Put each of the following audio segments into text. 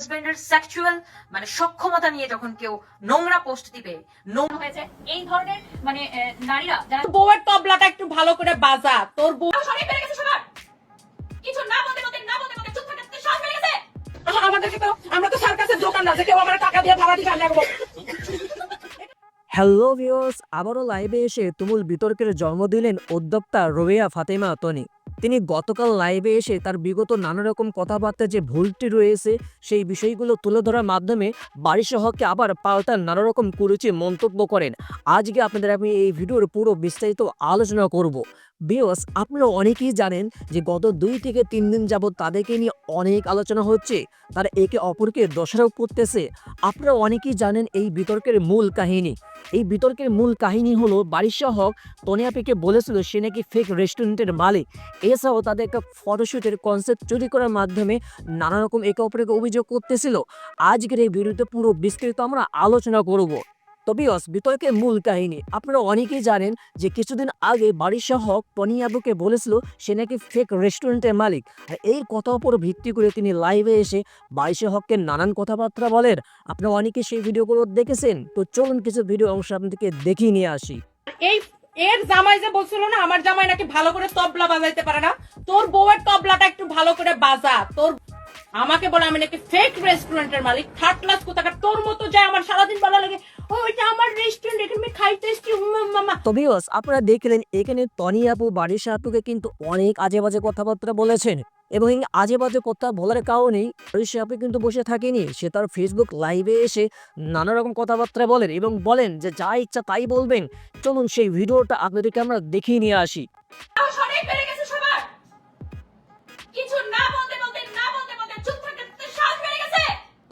হাজবেন্ডের সেক্সুয়াল মানে সক্ষমতা নিয়ে যখন কেউ নোংরা পোস্ট দিবে নোংরা হয়েছে এই ধরনের মানে নারীরা যারা বউয়ের তবলাটা একটু ভালো করে বাজা। তোর বউ শরীর বেড়ে গেছে সবার। কিছু না বলতে বলতে না বলতে বলতে চুপ থাকতে বেড়ে গেছে। আমাদেরকে তো আমরা তো সার্কাসের দোকান আছে কেউ আমার টাকা দিয়ে ভাড়া দিতে লাগবো হ্যালো ভিউয়ার্স আবারও লাইভে এসে তুমুল বিতর্কের জন্ম দিলেন উদ্যোক্তা রোবেয়া ফাতেমা তনি তিনি গতকাল লাইভে এসে তার বিগত নানা রকম কথাবার্তা যে ভুলটি রয়েছে, সেই বিষয়গুলো তুলে ধরার মাধ্যমে বাড়ি সহকে আবার পাল্টা নানা রকম কুরুচি মন্তব্য করেন। আজকে আপনাদের আমি এই ভিডিওর পুরো বিস্তারিত আলোচনা করব। বিয়স, আপনারা অনেকেই জানেন যে গত দুই থেকে তিন দিন যাবৎ তাদেরকে নিয়ে অনেক আলোচনা হচ্ছে। তারা একে অপরকে দোষারোপ করতেছে। আপনারা অনেকেই জানেন এই বিতর্কের মূল কাহিনী। এই বিতর্কের মূল কাহিনী হলো বাড়ির বারিশাহ তনিয়াপিকে বলেছিল সে নাকি ফেক রেস্টুরেন্টের মালিক। এছাড়াও তাদের একটা ফটোশ্যুটের কনসেপ্ট চুরি করার মাধ্যমে নানা রকম একে অপরকে অভিযোগ করতেছিল। আজকের এই ভিডিওতে পুরো বিস্তারিত আমরা আলোচনা করব। তবিয়স বিতর্কের মূল কাহিনী। আপনারা অনেকেই জানেন যে কিছুদিন আগে বারিশাহ তনিয়াবুকে বলেছিল সে নাকি ফেক রেস্টুরেন্টের মালিক। আর এই কথার উপর ভিত্তি করে তিনি লাইভে এসে বারিশাহ হককে নানান কথাবার্তা বলেন। আপনারা অনেকে সেই ভিডিওগুলো দেখেছেন? তো চলুন কিছু ভিডিও অংশ আপনাদেরকে দেখিয়ে নিয়ে আসি। এই, এর জামাই যে বলছিল না, আমার জামাই নাকি ভালো করে তবলা বাজাইতে পারে না। তোর বউয়ের তবলাটা একটু ভালো করে বাজা। তোর, আমাকে বলে আমি নাকি ফেক রেস্টুরেন্টের মালিক। থার্ড ক্লাস কোথাকার? তোর মতো যায় আমার সারাদিন ভালো লাগে ও এটা আমার রেস্টুরেন্ট এখানে খাইতে এসছি। উম, মামা তবেও আপনারা দেখলেন এখানে তনি আপু বারিশা আপুকে কিন্তু অনেক আজে বাজে কথাবার্তা বলেছেন। এবং আজে বাজে কথা বলার কারণেই বারিশা আপু কিন্তু বসে থাকেনি। সে তার ফেসবুক লাইভে এসে নানা রকম কথাবার্তা বলেন এবং বলেন যে যা ইচ্ছা তাই বলবেন। চলুন সেই ভিডিওটা আপনাদেরকে আমরা দেখিয়ে নিয়ে আসি।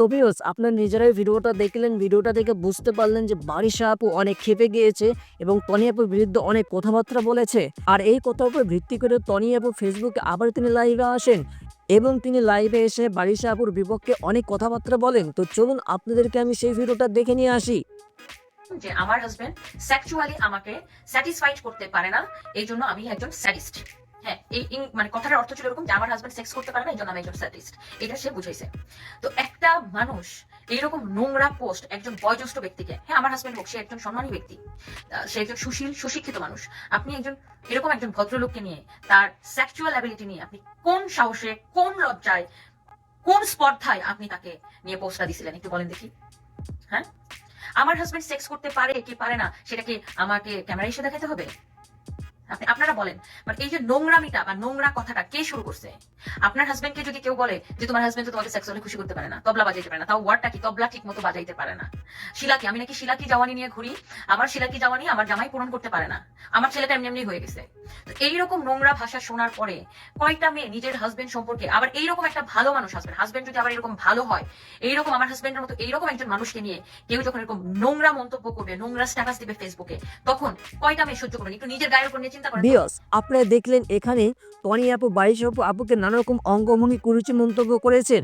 তবেও আপনার নিজেরাই ভিডিওটা দেখলেন, ভিডিওটা দেখে বুঝতে পারলেন যে বারিশা আপু অনেক খেপে গিয়েছে এবং তনি আপুর বিরুদ্ধে অনেক কথাবার্তা বলেছে। আর এই কথার উপর ভিত্তি করে তনি আপু ফেসবুকে আবার তিনি লাইভে আসেন এবং তিনি লাইভে এসে বারিশা আপুর বিপক্ষে অনেক কথাবার্তা বলেন। তো চলুন আপনাদেরকে আমি সেই ভিডিওটা দেখে নিয়ে আসি। যে আমার হাজবেন্ড সেক্সুয়ালি আমাকে স্যাটিসফাইড করতে পারে না, এই জন্য আমি একজন স্যাডিস্ট হ্যাঁ মানে কথাটার অর্থ ছিল এরকম যে আমার হাজবেন্ড সেক্স করতে পারে না, এই জন্য আমি একজন স্যাডিস্ট এটা সে বুঝাইছে। তো একটা মানুষ এইরকম নোংরা পোস্ট একজন বয়োজ্যেষ্ঠ ব্যক্তিকে হ্যাঁ আমার হাজবেন্ড হোক, সে একজন সম্মানী ব্যক্তি সে একজন সুশীল, সুশিক্ষিত মানুষ, আপনি একজন এরকম একজন ভদ্রলোককে নিয়ে, তার সেক্সুয়াল অ্যাবিলিটি নিয়ে আপনি কোন সাহসে, কোন লজ্জায়, কোন স্পর্ধায় আপনি তাকে নিয়ে পোস্টটা দিছিলেন? একটু বলেন দেখি। হ্যাঁ? আমার হাজবেন্ড সেক্স করতে পারে কি পারে না সেটা কি আমাকে ক্যামেরা এসে দেখাতে হবে? আপনি আপনারা বলেন বাট এই যে নোংরামিটা বা নোংরা কথাটা কে শুরু করছে? আপনার হাজবেন্ডকে যদি কেউ বলে যে তোমার হাজবেন্ড তো তোমাকে সেক্সুয়ালি খুশি করতে পারে না, তবলা বাজাইতে পারে না, তাও ওয়ার্ডটা কি? তবলা ঠিক মতো বাজাইতে পারে না। শিলাকি, আমি নাকি শিলাকি জাওয়ানি নিয়ে ঘুরি, আমার শিলাকি জাওয়ানি আমার জামাই পূরণ করতে পারে না। আমার ছেলেটা এমনি এমনি হয়ে গেছে। তো এইরকম নোংরা ভাষা শোনার পরে কয়টা মেয়ে নিজের হাজবেন্ড সম্পর্কে আবার এইরকম একটা ভালো মানুষ হাজবেন্ড হাজবেন্ড যদি আবার এরকম ভালো হয়, এইরকম আমার হাজবেন্ডের মতো এইরকম একজন মানুষকে নিয়ে কেউ যখন এরকম নোংরা মন্তব্য করবে, নোংরা স্ট্যাটাস দিবে ফেসবুকে তখন কয়টা মেয়ে সহ্য করবেন? একটু নিজের গায়ের উপর নিয়ে। বিয়স আপনারা দেখলেন এখানে টনি আপু বারিশা আপু আপুকে নানা রকম অঙ্গভঙ্গি কুরুচি মন্তব্য করেছেন।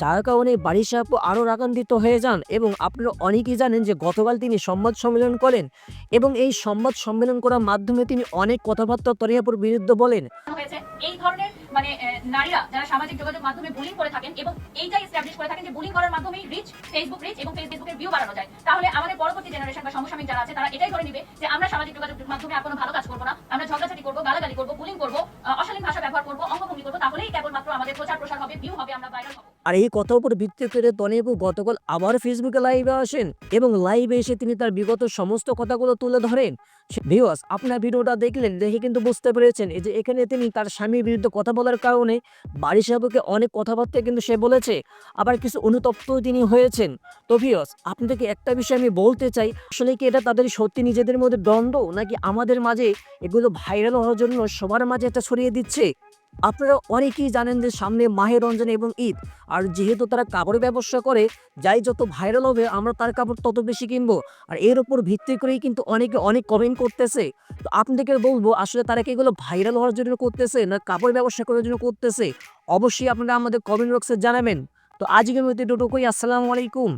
যার কারণে বারিশা আপু আরও রাগান্বিত হয়ে যান এবং আপনারা অনেকেই জানেন যে গতকাল তিনি সংবাদ সম্মেলন করেন এবং এই সংবাদ সম্মেলন করার মাধ্যমে তিনি অনেক কথাবার্তা তনি আপুর বিরুদ্ধে বলেন। এই ধরনের মানে নারীরা যারা সামাজিক যোগাযোগ মাধ্যমে বুলিং করে থাকেন এবং এইটাই এস্টাবলিশ করে থাকেন যে বুলিং করার মাধ্যমেই রিচ ফেসবুক রিচ এবং ফেসবুকের ভিউ বাড়ানো যায়। তাহলে আমাদের পরবর্তী জেনারেশন বা সমসাময়িক যারা আছে তারা এটাই ধরে নিবে যে আমরা সামাজিক যোগাযোগ মাধ্যমে আর কোনো ভালো কাজ আমরা ঝগড়াঝাটি করব, গালাগালি করব বুলিং করব অশালীন ভাষা ব্যবহার করব, অঙ্গভঙ্গি করব, তাহলেই কেবলমাত্র আমাদের প্রচার প্রসার হবে ভিউ হবে, আমরা ভাইরাল হব। আর এই কথার উপর ভিত্তি করে তনিবু গতকাল আবার ফেসবুকে লাইভে আসেন এবং লাইভে এসে তিনি তার বিগত সমস্ত কথাগুলো তুলে ধরেন। ভিউয়ার্স আপনার ভিডিওটা দেখলেন, দেখে কিন্তু বুঝতে পেরেছেন যে এখানে তিনি তার স্বামীর বিরুদ্ধে কথা বলার কারণে বাড়ি সাহেবকে অনেক কথাবার্তা কিন্তু সে বলেছে, আবার কিছু অনুতপ্ত তিনি হয়েছেন। তো ভিউয়ার্স আপনাদেরকে একটা বিষয় আমি বলতে চাই, আসলে কি এটা তাদের সত্যি নিজেদের মধ্যে দ্বন্দ্ব নাকি আমাদের মাঝে এগুলো ভাইরাল হওয়ার জন্য সবার মাঝে এটা ছড়িয়ে দিচ্ছে? আপনারা অনেকেই জানেন যে সামনে মাহে রমজান এবং ঈদ। আর যেহেতু তারা কাপড় ব্যবসা করে, যাই যত ভাইরাল হবে, আমরা তার কাপড় তত বেশি কিনবো। আর এর উপর ভিত্তি করেই কিন্তু অনেকে অনেক কমেন্ট করতেছে। তো আপনাদেরকে বলব, আসলে তারা কি এগুলো ভাইরাল হওয়ার জন্য করতেছে না কাপড় ব্যবসা করার জন্য করতেছে? অবশ্যই আপনারা আমাদের কমেন্ট বক্সে জানাবেন। তো আজকের মধ্যে দুটোকই আসসালামু আলাইকুম।